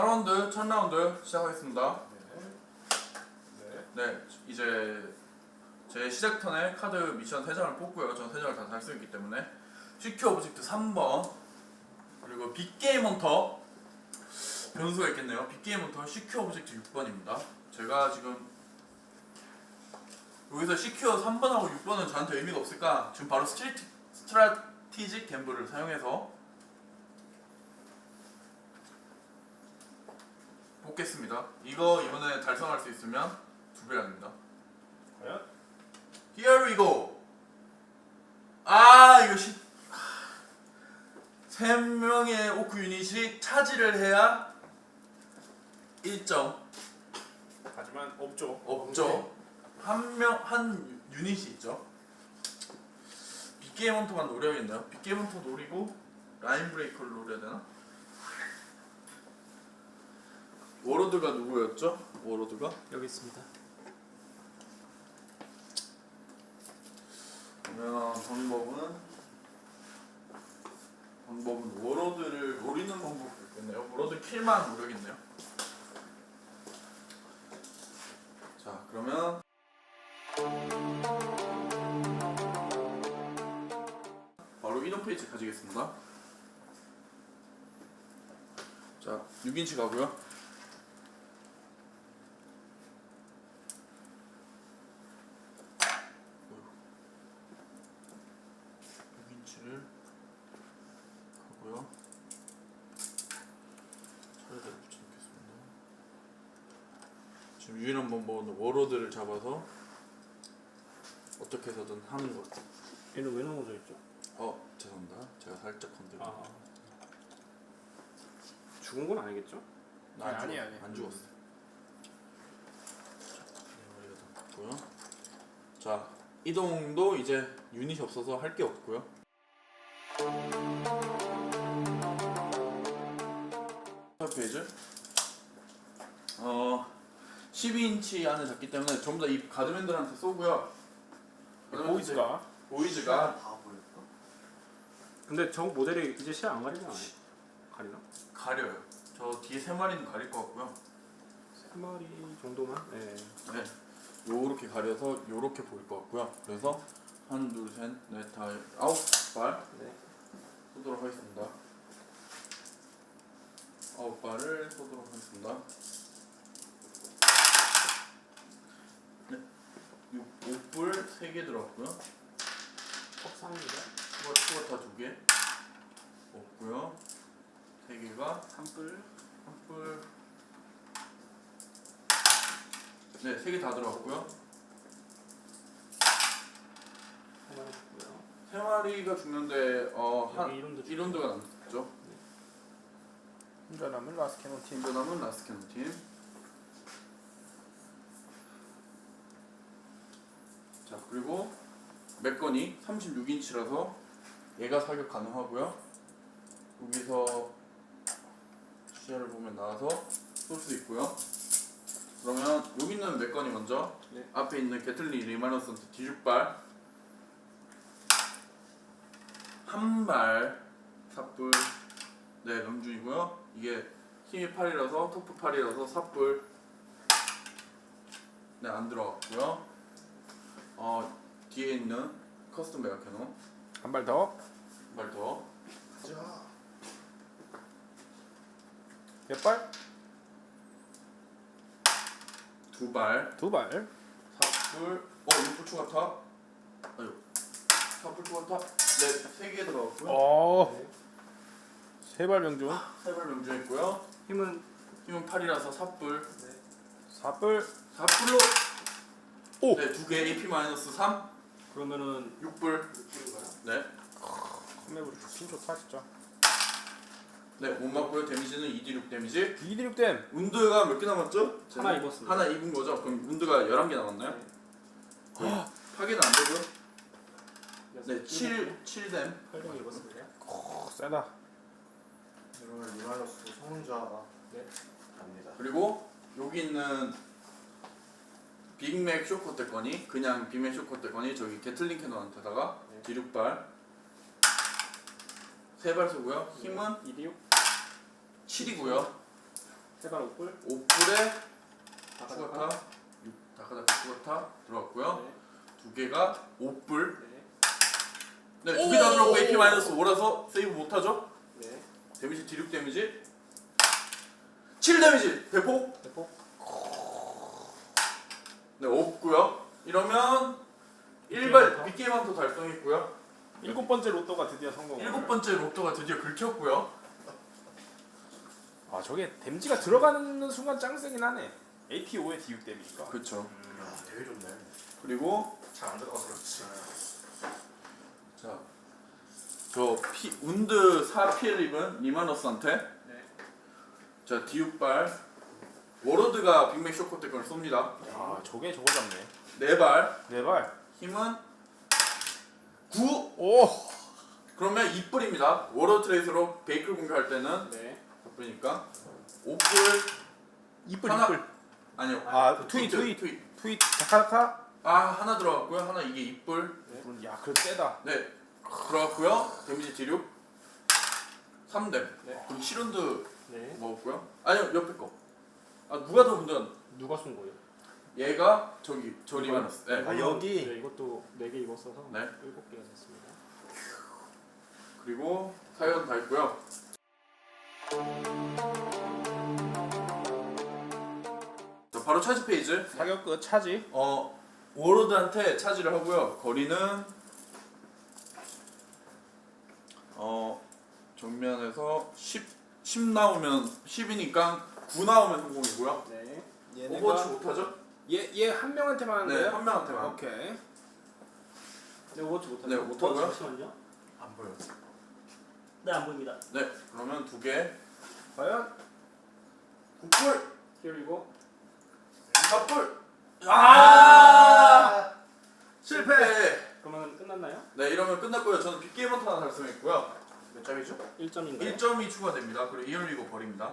4라운드 첫 라운드 시작하겠습니다. 네. 네, 이제 제 시작 턴에 카드 미션 3장을 뽑고요. 저는 3장을 다 있기 때문에 시큐 오브젝트 3번 그리고 빅게임 헌터 변수가 있겠네요. 빅게임 헌터 시큐 오브젝트 6번입니다. 제가 지금 여기서 시큐어 3번하고 6번은 저한테 의미가 없을까? 지금 바로 스트레티, 스트라티직 갬블을 사용해서 뽑겠습니다. 이거 이번에 달성할 수 있으면 두 배랍니다. 과연? Here we go. 아 이거 시... 세 명의 오크 유닛이 차지를 해야 1점 하지만 없죠. 없죠. 한 명 한 유닛이 있죠. 빅게임 헌터만 노려야겠나요? 빅게임 헌터 노리고 라인 브레이커를 노려야 되나? 워로드가 누구였죠? 워로드가? 여기 있습니다. 그러면 방법은 방법은 워로드를 노리는 방법이 있겠네요. 워로드 킬만 노려야겠네요. 자 그러면 바로 이동 페이지 가지겠습니다. 자 6인치 가고요. 여기 인치를 하고요. 차례대로 붙여놓겠습니다. 지금 유일한 방법은 워로드를 잡아서 어떻게 해서든 하는 것. 얘는 왜 넘어져 있죠? 어 죄송합니다. 제가 살짝 건드려. 아. 죽은 건 아니겠죠? 나 아니, 안 아니, 죽었- 아니. 안 죽었어. 머리가 닿고요. 자 이동도 이제 유닛이 없어서 할 게 없고요. 첫 페이지. 어 12인치 안에 잡기 때문에 전부 다 이 가드맨들한테 쏘고요. 보이즈가 보이즈가 다? 근데 저 모델이 이제 시야 안 가리지 않아요? 가리나? 가려요. 저 뒤에 세 마리는 가릴 것 같고요. 세 마리 정도만? 네. 네. 요렇게 가려서 요렇게 보일 것 같고요. 그래서 한, 둘, 셋, 넷, 다, 아홉 발 네. 쏘도록 하겠습니다. 아홉 발을 쏘도록 하겠습니다. 네. 요, 오불 세 개 들어갔고요. 턱상입니다. 추가, 추가 다 두 개. 없고요. 세 개가 산불. 한불 네, 세 개 다 들어갔고요. 하나 있고요. 세 마리가 죽는데 어, 한 여기 이론도 1라운드가 남았죠. 혼자 남은 라스 캐논 팀. 팀 남은 라스캐논 팀. 그리고 맥건이 36인치라서 얘가 사격 가능하고요. 여기서 시야를 보면 나와서 쏠 수 있고요. 그러면 여기 있는 맥건이 먼저 네. 앞에 있는 게틀리 리마너스한테 뒤죽발 한발 삽불 네 명중이고요. 이게 힘이 8이라서 토프 8이라서 삽불 네안 들어갔고요. 어 뒤에 있는 커스텀 메가 캐논 한 발 더. 한 발 더. 가자. 몇 발? 두 발. 두 발. 삽불. 어 육불 추가 타. 아유. 삽불 추가 타. 네세 개 들어갔고요. 어. 네. 세발 명중. 세발 명중했고요. 힘은 힘은 8이라서 삽불. 사불. 삽불로. 오. 네 두 개 AP 마이너스 3. 그러면은 6불. 6불인가요? 네. 컴맵으로 좋긴 좋다 진짜. 네, 못 맞고요. 데미지는 2d6 데미지. 2D 6댐. 운드가 몇 개 남았죠? 하나 입었습니다. 하나 입은 거죠? 그럼 운드가 11개 남았나요? 네. 파괴는 안 되고요. 네, 7, 7댐. 8등 입었습니다. 오, 세다. 이러면 리마이너스 성능자 네. 갑니다. 그리고 여기 있는 빅맥 쇼커 때 거니 그냥 빅맥 쇼커 때 거니 저기 게틀링 캐논한테다가 네. 뒤륙발 세 발 쏘고요. 힘은 2대6. 7이고요. 세발 5불. 5불에 다카다카. 추가타 6 다카다카 추가타 들어갔고요. 네. 두 개가 5불. 네. 네, 두 개 다 들어갔고 AP 마이너스 5라서 세이브 못하죠? 네. 데미지 디륙 데미지 7 데미지 대폭 대폭. 네 없고요. 이러면 일발 빅게임 헌터 달성했고요. 일곱 번째 로또가 드디어 성공. 일곱 번째 로또가 드디어 긁혔고요. 아 저게 댐지가 들어가는 순간 짱 세긴 하네. AP 5에 D6 데미지가. 그렇죠. 야 되게 좋네. 그리고 잘 안 들어가서 그렇지. 자, 저 피, 운드 4 피엘 입은 리마너스한테 네. 자 디육발 워로드가 빅맥 쇼코 때걸 쏩니다. 아 저게 저거 잡네. 네발 네 발. 힘은 9 오. 그러면 2뿔입니다. 워로 트레이스로 베이클 공격할 때는 네. 2뿔이니까 5뿔 이뿔 하나. 이뿔. 아니요. 아, 그 트윗, 트윗 트윗. 트윗. 다카다카. 아 하나 들어갔고요. 하나 이게 2뿔. 이뿔. 야 그래도 세다. 네 들어갔고요. 데미지 디륙 3댐. 네. 그리고 실운드 네. 먹었고요. 아니요 옆에 거. 아 누가 더 운전? 누가 쏜 거예요? 얘가 저기 저 리마너스. 네. 아, 여기? 네, 이것도 4개 입었어서 네. 7개가 됐습니다. 그리고 사연 다 했고요. 자 바로 차지 페이지. 사격 끝 차지. 어 워로드한테 차지를 하고요. 거리는 어 정면에서 10, 10 나오면 10이니까 9 나오면 성공이고요. 네. 오버워치 못하죠? 얘 얘 한 명한테만 하는 네, 거예요? 한 명한테만. 오케이. 네, 오버워치 못하죠. 네, 못하고요. 잠시만요. 안 보여. 네, 안 보입니다. 네, 그러면 두 개. 과연 9불, 키울이고 4불. 아! 실패. 그러면 끝났나요? 네, 이러면 끝났고요. 저는 빅게임 헌터 하나 달성했고요. 몇 점이죠? 1점인가요? 1점이 추가됩니다. 그리고 이얼리고 버립니다.